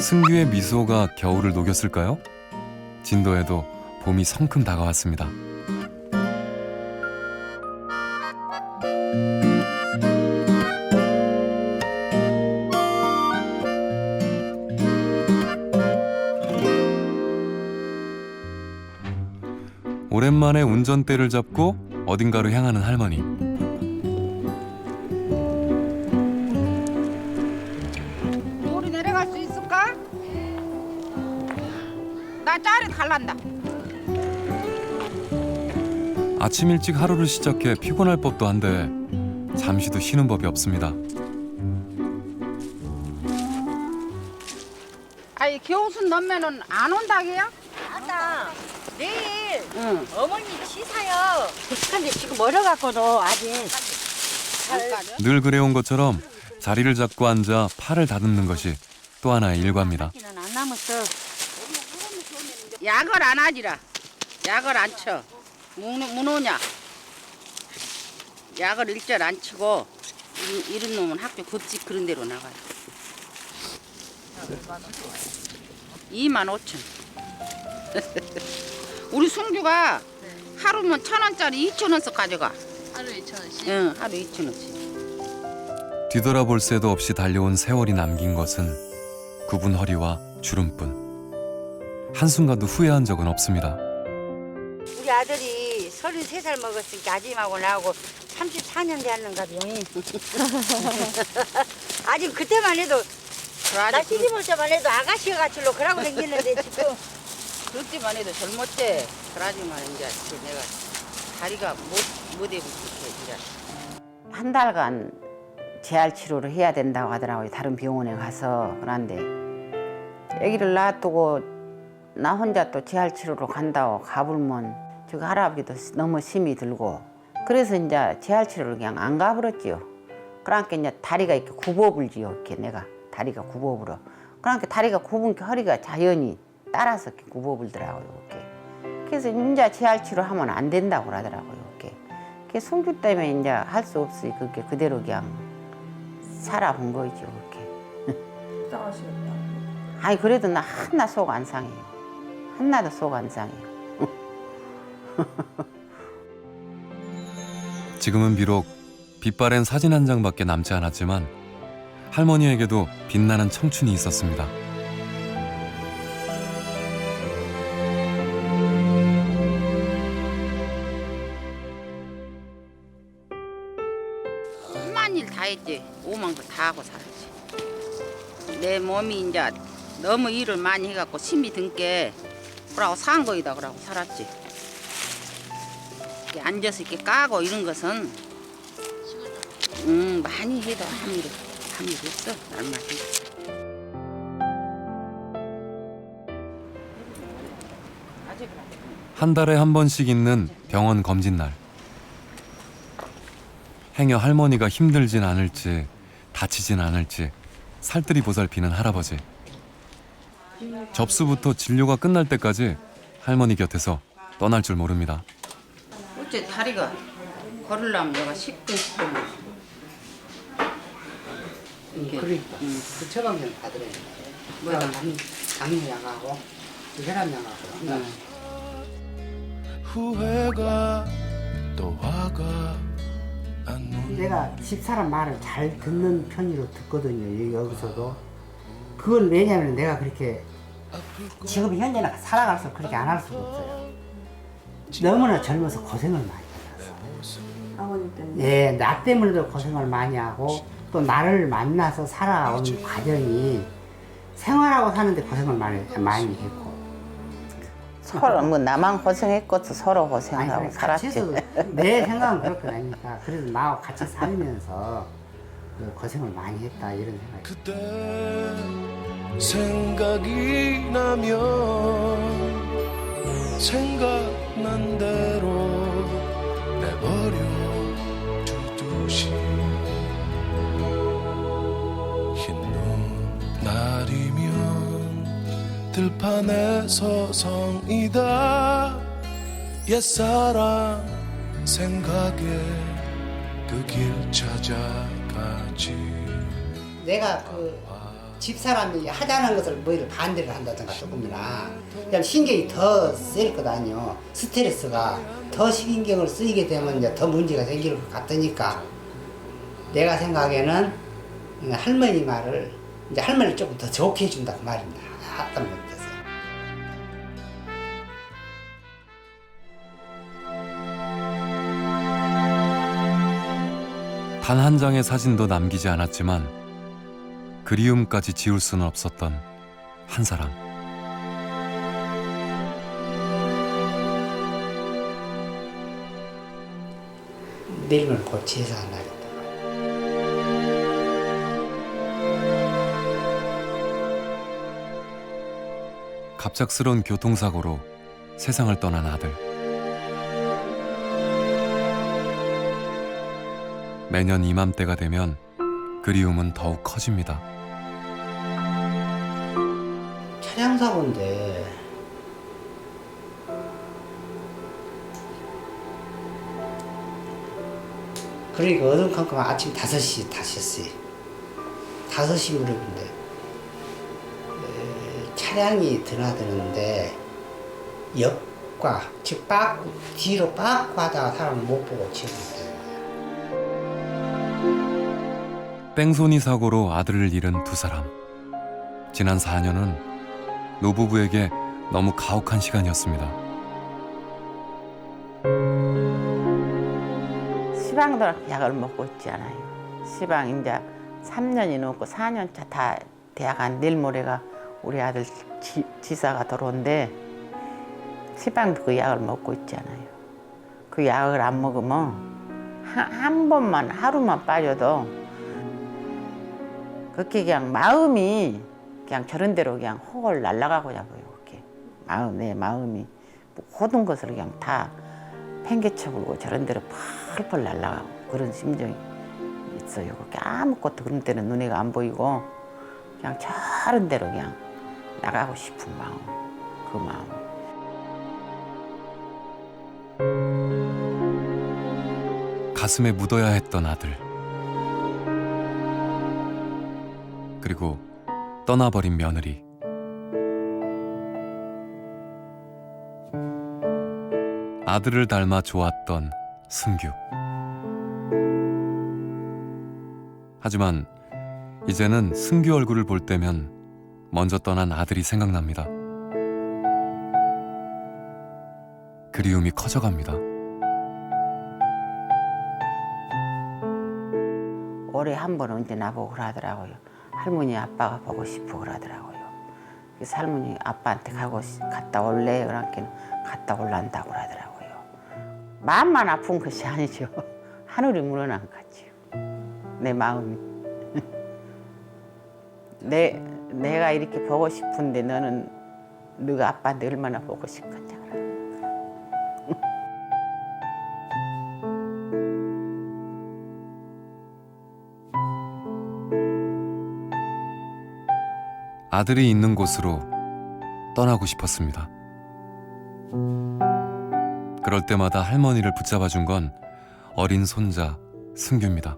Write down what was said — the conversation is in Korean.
승규의 미소가 겨울을 녹였을까요? 진도에도 봄이 성큼 다가왔습니다. 오랜만에 운전대를 잡고 어딘가로 향하는 할머니. 나 짜리 갈란다. 아침 일찍 하루를 시작해 피곤할 법도 한데 잠시도 쉬는 법이 없습니다. 아이 교순 넣으면은 안 온다게요? 아따 내일 응. 어머니 치사요. 근데 지금 멀어갖고도 아직? 늘 그래온 것처럼 자리를 잡고 앉아 팔을 다듬는 것이 또 하나의 일과입니다. 는안 남았어. 약을 안 하지라. 약을 안 쳐. 오냐? 약을 일절 안 치고 이- 이런 놈은 학교 급식 그런 데로 나가요. 2만 5천. 우리 승규가 하루면 천 원짜리 2천 원씩 가져가. 하루 2,000원씩? 응, 하루 2천 원씩. 뒤돌아볼 새도 없이 달려온 세월이 남긴 것은 굽은 허리와 주름뿐. 한순간도 후회한 적은 없습니다. 우리 아들이 33살 먹었으니까 아줌마하고 나하고 34년 되었는가요. 아직 그때만 해도 나 아직 시집 올 때만 해도 아가씨 같이로 그러고 다녔는데 지금 그때만 해도 젊었대. 그러지만 이제 그 내가 다리가 못, 못 해보게 이제. 한 달간 재활 치료를 해야 된다고 하더라고요. 다른 병원에 가서 그런데 아기를 놔두고 나 혼자 또 재활 치료로 간다고 가불면 저기 할아버지도 너무 심이 들고 그래서 이제 재활 치료를 그냥 안 가버렸지요. 그러니까 이제 다리가 이렇게 굽어불지요. 이렇게 내가 다리가 굽어불어. 그러니까 다리가 굽은 게 허리가 자연히 따라서 이렇게 굽어불더라고요. 이렇게. 그래서 이제 재활 치료 하면 안 된다고 그러더라고요. 이렇게. 그 숨기 때문에 이제 할 수 없이 그렇게 그대로 그냥 살아본 거죠. 그렇게. 아니 그래도 나 하나 속 안 상해요. 안 상해요. 지금은 비록 빛바랜 사진 한 장밖에 남지 않았지만 할머니에게도 빛나는 청춘이 있었습니다. 엄만 일다 했지. 오만 거 다 하고 살았지. 내 몸이 이제 너무 일을 많이 해갖고 심이 든 게 그러고 산 거이다 그러고 살았지. 이렇게 앉아서 이렇게 까고 이런 것은 음 많이 해도 아무 일 아무 일 없어. 아직 한 달에 한 번씩 있는 병원 검진 날. 행여 할머니가 힘들진 않을지 다치진 않을지 살뜰히 보살피는 할아버지. 접수부터 진료가 끝날 때까지 할머니 곁에서 떠날 줄 모릅니다. 어째 다리가 걸으려면 내가 시끈시끈 이게 그러니까 음, 그 처방전 받으래. 뭐야? 뭐야? 당뇨약하고 혈압약하고. 응. 후회가 또 화가 안 온. 내가 집사람 말을 잘 듣는 편으로 듣거든요. 여기 여기서도. 그건 왜냐면 내가 그렇게 지금 현재는 살아가서 그렇게 안 할 수가 없어요. 너무나 젊어서 고생을 많이 받았어. 아버님 때문에. 예, 나 때문에도 고생을 많이 하고 또 나를 만나서 살아온 과정이 생활하고 사는데 고생을 많이 많이 했고. 서로 뭐 나만 고생했고 서로 아니, 고생하고 살았지. 같이 해서 내 생각은 그렇게 아니까 그래도 나하고 같이 살면서 그 고생을 많이 했다 이런 생각이 그때 생각이 나면 생각난 대로 내버려 두듯이 흰눈 날이면 들판에서 성이다. 옛사랑 생각에 그 길 찾아가지. 내가 그 집사람이 하자는 것을 뭐를 반대를 한다든가 조금이나 그냥 신경이 더쓸것 아니요. 스트레스가 더 신경을 쓰이게 되면 이제 더 문제가 생길 것 같으니까 내가 생각에는 할머니 말을 이제 할머니를 조금 더 좋게 해준다 그 말입니다. 하던 못해서. 단 한 장의 사진도 남기지 않았지만 그리움까지 지울 수는 없었던 한 사람. 내일은 곧 제사 날이다 갑작스런 교통사고로 세상을 떠난 아들. 매년 이맘때가 되면 그리움은 더욱 커집니다. 차량 사고인데. 그러니까 어둠컴컴 아침 5시 타셨어요 5시 무렵인데. 에, 차량이 드나드는데 옆과 즉 빠꾸 뒤로 빠꾸 하다가 사람 못 보고 치우는 뺑소니 사고로 아들을 잃은 두 사람. 지난 4년은 노부부에게 너무 가혹한 시간이었습니다. 시방도 약을 먹고 있잖아요. 시방 이제 3년이 넘고 4년 차 다 대학 간 내일 모레가 우리 아들 지, 지사가 들어온대. 시방도 그 약을 먹고 있잖아요. 그 약을 안 먹으면 한, 한 번만 하루만 빠져도 그렇게 그냥 마음이 그냥 저런 대로 그냥 호걸 날아가고자 보여 그렇게 마음 내 마음이 모든 것을 그냥 다 팽개쳐 불고 저런 대로 펄펄 날아가고 그런 심정이 있어요. 그렇게 아무것도 그런 때는 눈에가 안 보이고 그냥 저런 대로 그냥 나가고 싶은 마음 그 마음. 가슴에 묻어야 했던 아들. 그리고 떠나버린 며느리. 아들을 닮아 좋았던 승규. 하지만 이제는 승규 얼굴을 볼 때면 먼저 떠난 아들이 생각납니다. 그리움이 커져갑니다. 올해 한번 언제 나보고 그러더라고요. 할머니 아빠가 보고 싶어 그러더라고요. 그래서 할머니 아빠한테 가고 싶- 갔다 올래? 그러니까 갔다 올란다고 그러더라고요. 마음만 아픈 것이 아니죠. 하늘이 물어난 거지요. 내 마음이. 내, 내가 이렇게 보고 싶은데 너는 너가 아빠한테 얼마나 보고 싶겠냐. 그래. 아들이 있는 곳으로 떠나고 싶었습니다. 그럴 때마다 할머니를 붙잡아 준 건 어린 손자 승규입니다.